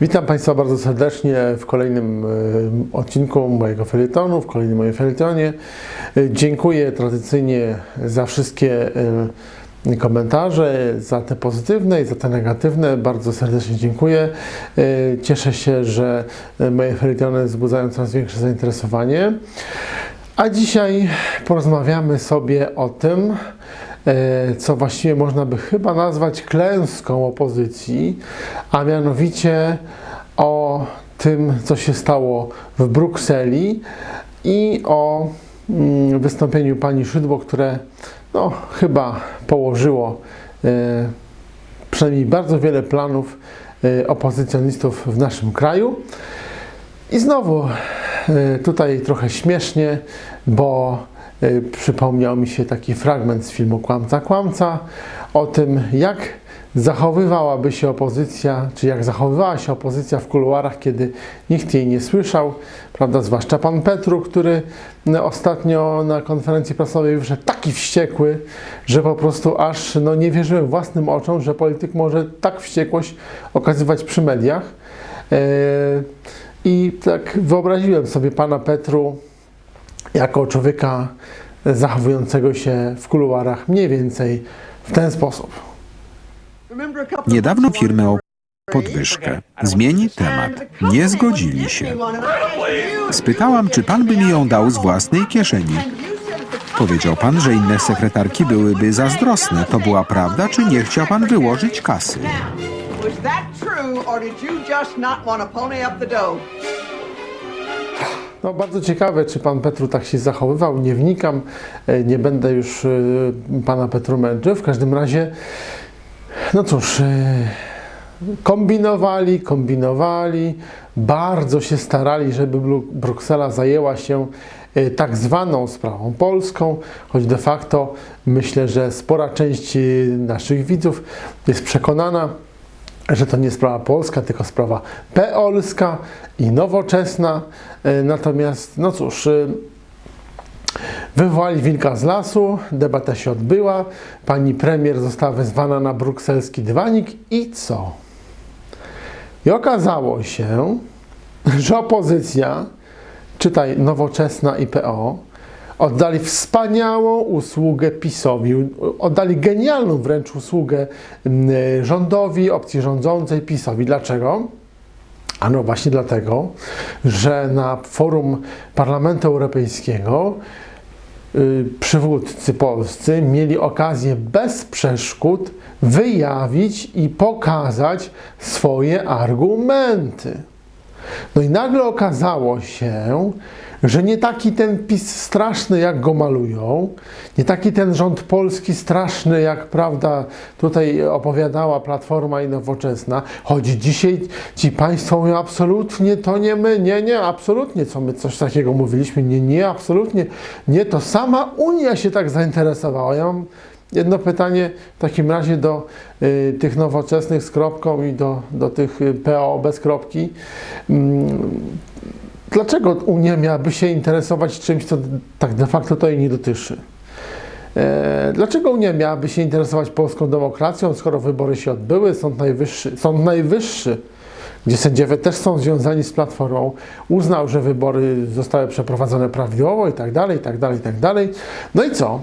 Witam Państwa bardzo serdecznie w kolejnym e, odcinku mojego felietonu, w kolejnym moim felietonie. E, Dziękuję tradycyjnie za wszystkie e, komentarze, za te pozytywne i za te negatywne. Bardzo serdecznie dziękuję. Cieszę się, że moje felietony wzbudzają coraz większe zainteresowanie. A dzisiaj porozmawiamy sobie o tym, co właściwie można by chyba nazwać klęską opozycji, a mianowicie o tym, co się stało w Brukseli i o mm, wystąpieniu pani Szydło, które no, chyba położyło e, przynajmniej bardzo wiele planów e, opozycjonistów w naszym kraju. I znowu e, tutaj trochę śmiesznie, bo e, przypomniał mi się taki fragment z filmu Kłamca Kłamca o tym, jak zachowywałaby się opozycja, czy jak zachowywała się opozycja w kuluarach, kiedy nikt jej nie słyszał, prawda, zwłaszcza pan Petru, który no, ostatnio na konferencji prasowej wyszedł taki wściekły, że po prostu aż no, nie wierzyłem własnym oczom, że polityk może tak wściekłość okazywać przy mediach. E, I tak wyobraziłem sobie pana Petru jako człowieka zachowującego się w kuluarach mniej więcej w ten sposób. Niedawno firmę o podwyżkę. Zmieni temat. Nie zgodzili się. Spytałam, czy pan by mi ją dał z własnej kieszeni. Powiedział pan, że inne sekretarki byłyby zazdrosne. To była prawda, czy nie chciał pan wyłożyć kasy? Was that true, or did you just not want to pony up the dough? No, bardzo ciekawe, czy pan Petru tak się zachowywał. Nie wnikam, e, nie będę już e, pana Petru męczył. W każdym razie, no cóż, e, kombinowali, kombinowali, bardzo się starali, żeby Bru- Bruksela zajęła się tak zwaną sprawą polską, choć de facto myślę, że spora część naszych widzów jest przekonana, że to nie sprawa polska, tylko sprawa peolska i nowoczesna. E, Natomiast, no cóż, e, wywołali wilka z lasu, debata się odbyła, pani premier została wezwana na brukselski dywanik i co? I okazało się, że opozycja, czytaj nowoczesna i PO, oddali wspaniałą usługę PiSowi, oddali genialną wręcz usługę mm, rządowi, opcji rządzącej PiSowi. Dlaczego? Ano właśnie dlatego, że na forum Parlamentu Europejskiego y, przywódcy polscy mieli okazję bez przeszkód wyjawić i pokazać swoje argumenty. No i nagle okazało się, że nie taki ten PiS straszny, jak go malują, nie taki ten rząd polski straszny, jak prawda tutaj opowiadała Platforma i Nowoczesna, choć dzisiaj ci państwo mówią absolutnie to nie my, nie, nie, absolutnie, co my coś takiego mówiliśmy, nie, nie, absolutnie, nie, to sama Unia się tak zainteresowała. Ja mam Jedno pytanie w takim razie do y, tych nowoczesnych z kropką i do, do tych y, PO bez kropki. Mm, dlaczego Unia miałaby się interesować czymś, co tak de facto to jej nie dotyczy? E, Dlaczego Unia miałaby się interesować polską demokracją, skoro wybory się odbyły? Sąd Najwyższy, Sąd Najwyższy gdzie sędziowie też są związani z Platformą, uznał, że wybory zostały przeprowadzone prawidłowo i tak dalej, i tak dalej, i tak dalej. No i co?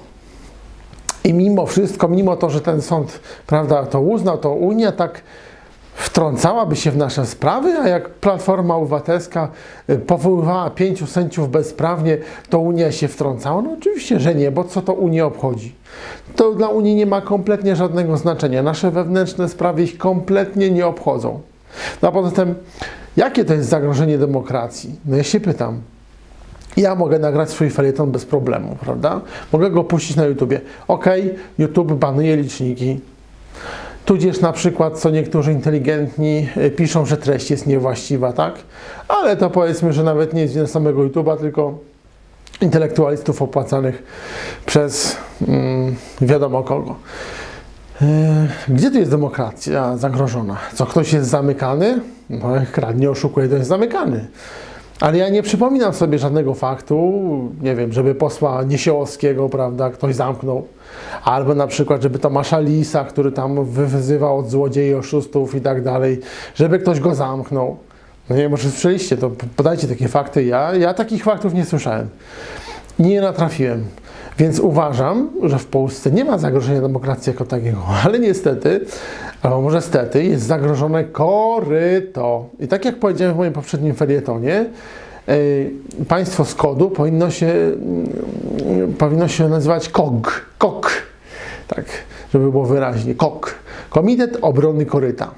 I mimo wszystko, mimo to, że ten sąd prawda, to uznał, to Unia tak wtrącałaby się w nasze sprawy, a jak Platforma Obywatelska y, powoływała pięciu sędziów bezprawnie, to Unia się wtrącała? No oczywiście, że nie, bo co to Unię obchodzi? To dla Unii nie ma kompletnie żadnego znaczenia. Nasze wewnętrzne sprawy ich kompletnie nie obchodzą. No a poza tym, jakie to jest zagrożenie demokracji? No ja się pytam. Ja mogę nagrać swój felieton bez problemu, prawda? Mogę go puścić na YouTubie. Ok, YouTube banuje liczniki. Tudzież na przykład, co niektórzy inteligentni y, piszą, że treść jest niewłaściwa, tak? Ale to powiedzmy, że nawet nie jest wina samego YouTube'a, tylko intelektualistów opłacanych przez mm, wiadomo kogo. E, Gdzie tu jest demokracja zagrożona? Co, ktoś jest zamykany? No, kradnie, oszukuje, to jest zamykany. Ale ja nie przypominam sobie żadnego faktu, nie wiem, żeby posła Niesiołowskiego, prawda, ktoś zamknął. Albo na przykład, żeby Tomasza Lisa, który tam wyzywał od złodziei, oszustów i tak dalej, żeby ktoś go zamknął. No nie wiem, może słyszeliście, to podajcie takie fakty. Ja, ja takich faktów nie słyszałem. Nie natrafiłem. Więc uważam, że w Polsce nie ma zagrożenia demokracji jako takiego, ale niestety, albo może stety, jest zagrożone koryto. I tak jak powiedziałem w moim poprzednim felietonie, y, państwo z kodu powinno się, mm, powinno się nazywać KOG. KOK. Tak, żeby było wyraźnie. KOK. Komitet Obrony Koryta.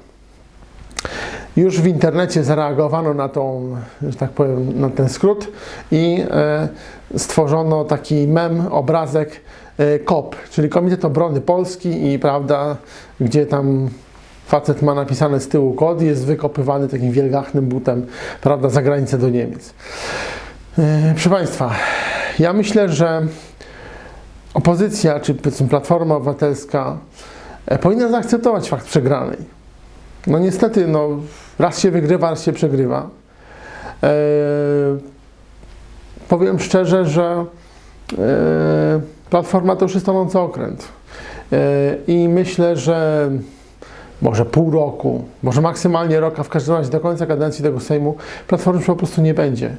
Już w internecie zareagowano na tą, że tak powiem, na ten skrót i e, stworzono taki mem, obrazek e, KOP, czyli Komitet Obrony Polski i prawda, gdzie tam facet ma napisane z tyłu kod i jest wykopywany takim wielgachnym butem, prawda, za granicę do Niemiec. E, proszę Państwa, ja myślę, że opozycja, czy powiedzmy Platforma Obywatelska powinna zaakceptować fakt przegranej. No niestety, no, raz się wygrywa, raz się przegrywa. E, powiem szczerze, że e, Platforma to już jest tonący okręt. E, I myślę, że może pół roku, może maksymalnie rok, a w każdym razie do końca kadencji tego Sejmu Platformy po prostu nie będzie.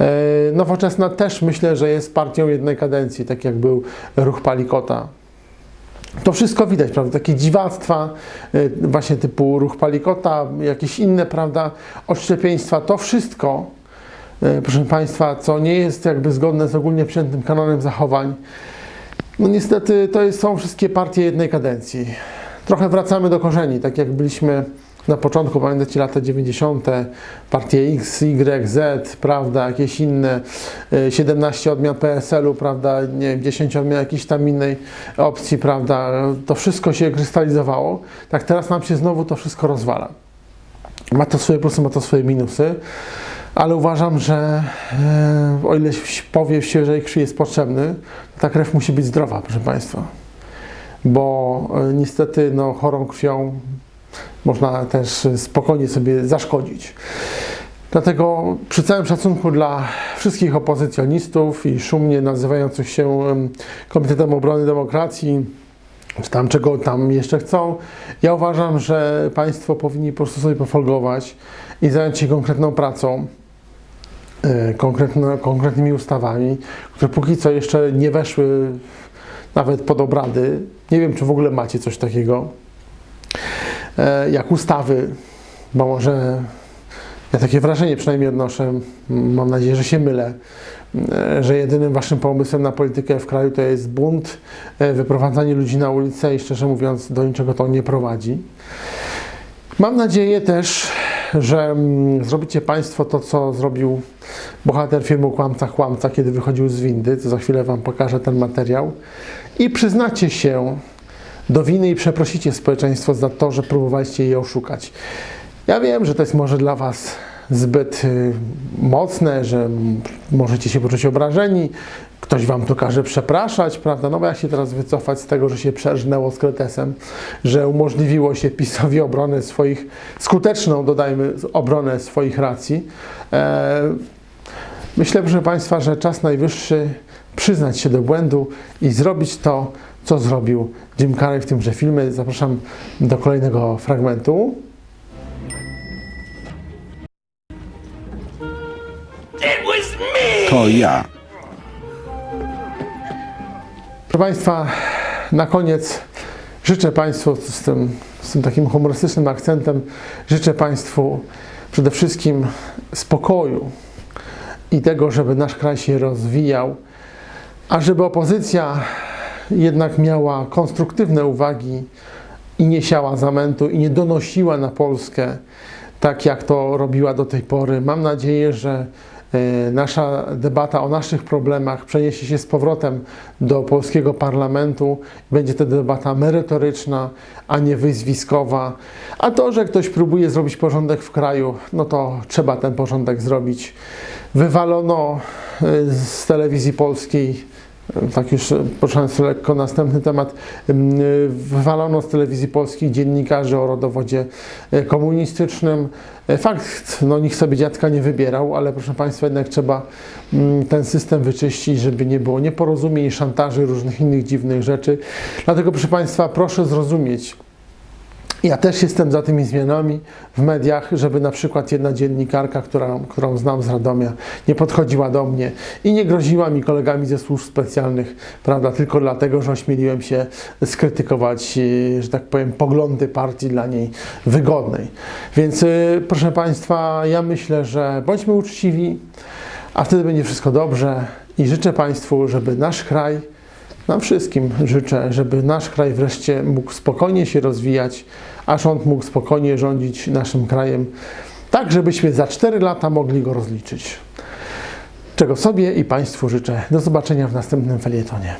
E, Nowoczesna też myślę, że jest partią jednej kadencji, tak jak był ruch Palikota. To wszystko widać, prawda? Takie dziwactwa, y, właśnie typu ruch Palikota, jakieś inne, prawda, odszczepieństwa, to wszystko, y, proszę Państwa, co nie jest jakby zgodne z ogólnie przyjętym kanonem zachowań, no niestety to jest, są wszystkie partie jednej kadencji. Trochę wracamy do korzeni, tak jak byliśmy na początku, pamiętacie lata 90., partie X, Y, Z, prawda, jakieś inne, y, 17 odmian PSL-u, prawda, nie wiem, 10 odmian jakiejś tam innej opcji, prawda, to wszystko się krystalizowało. Tak teraz nam się znowu to wszystko rozwala. Ma to swoje plusy, ma to swoje minusy, ale uważam, że e, o ile powiew świeżej krwi jest potrzebny, to ta krew musi być zdrowa, proszę Państwa. Bo e, niestety no, chorą krwią można też spokojnie sobie zaszkodzić. Dlatego przy całym szacunku dla wszystkich opozycjonistów i szumnie nazywających się em, Komitetem Obrony Demokracji, czy tam czego tam jeszcze chcą, ja uważam, że Państwo powinni po prostu sobie pofolgować i zająć się konkretną pracą, e, konkretno, konkretnymi ustawami, które póki co jeszcze nie weszły nawet pod obrady. Nie wiem, czy w ogóle macie coś takiego jak ustawy, bo może ja takie wrażenie przynajmniej odnoszę, mam nadzieję, że się mylę, e, że jedynym waszym pomysłem na politykę w kraju to jest bunt, e, wyprowadzanie ludzi na ulicę i szczerze mówiąc do niczego to nie prowadzi. Mam nadzieję też, że zrobicie Państwo to, co zrobił bohater filmu Kłamca Kłamca, kiedy wychodził z windy, co za chwilę Wam pokażę ten materiał, i przyznacie się do winy i przeprosicie społeczeństwo za to, że próbowaliście je oszukać. Ja wiem, że to jest może dla Was zbyt y, mocne, że możecie się poczuć obrażeni, ktoś Wam to każe przepraszać, prawda? No bo jak się teraz wycofać z tego, że się przerżnęło z kretesem, że umożliwiło się PiSowi obronę swoich, skuteczną, dodajmy, obronę swoich racji. E, Myślę, proszę Państwa, że czas najwyższy przyznać się do błędu i zrobić to, co zrobił Jim Carrey w tymże filmie. Zapraszam do kolejnego fragmentu. To ja. Proszę Państwa, na koniec życzę Państwu z tym, z tym takim humorystycznym akcentem, życzę Państwu przede wszystkim spokoju i tego, żeby nasz kraj się rozwijał, a żeby opozycja jednak miała konstruktywne uwagi i nie siała zamętu i nie donosiła na Polskę tak, jak to robiła do tej pory. Mam nadzieję, że e, nasza debata o naszych problemach przeniesie się z powrotem do polskiego parlamentu. Będzie to debata merytoryczna, a nie wyzwiskowa. A to, że ktoś próbuje zrobić porządek w kraju, no to trzeba ten porządek zrobić. Wywalono e, z telewizji polskiej Tak już e, poruszając lekko następny temat, ym, y, wywalono z telewizji polskiej dziennikarzy o rodowodzie e, komunistycznym. E, Fakt, no nikt sobie dziadka nie wybierał, ale proszę Państwa, jednak trzeba mm, ten system wyczyścić, żeby nie było nieporozumień, szantaży, różnych innych dziwnych rzeczy. Dlatego proszę Państwa, proszę zrozumieć, ja też jestem za tymi zmianami w mediach, żeby na przykład jedna dziennikarka, która, którą znam z Radomia, nie podchodziła do mnie i nie groziła mi kolegami ze służb specjalnych, prawda, tylko dlatego, że ośmieliłem się skrytykować, e, że tak powiem, poglądy partii dla niej wygodnej. Więc e, proszę Państwa, ja myślę, że bądźmy uczciwi, a wtedy będzie wszystko dobrze i życzę Państwu, żeby nasz kraj nam wszystkim życzę, żeby nasz kraj wreszcie mógł spokojnie się rozwijać, a rząd mógł spokojnie rządzić naszym krajem, tak żebyśmy za 4 lata mogli go rozliczyć. Czego sobie i Państwu życzę. Do zobaczenia w następnym felietonie.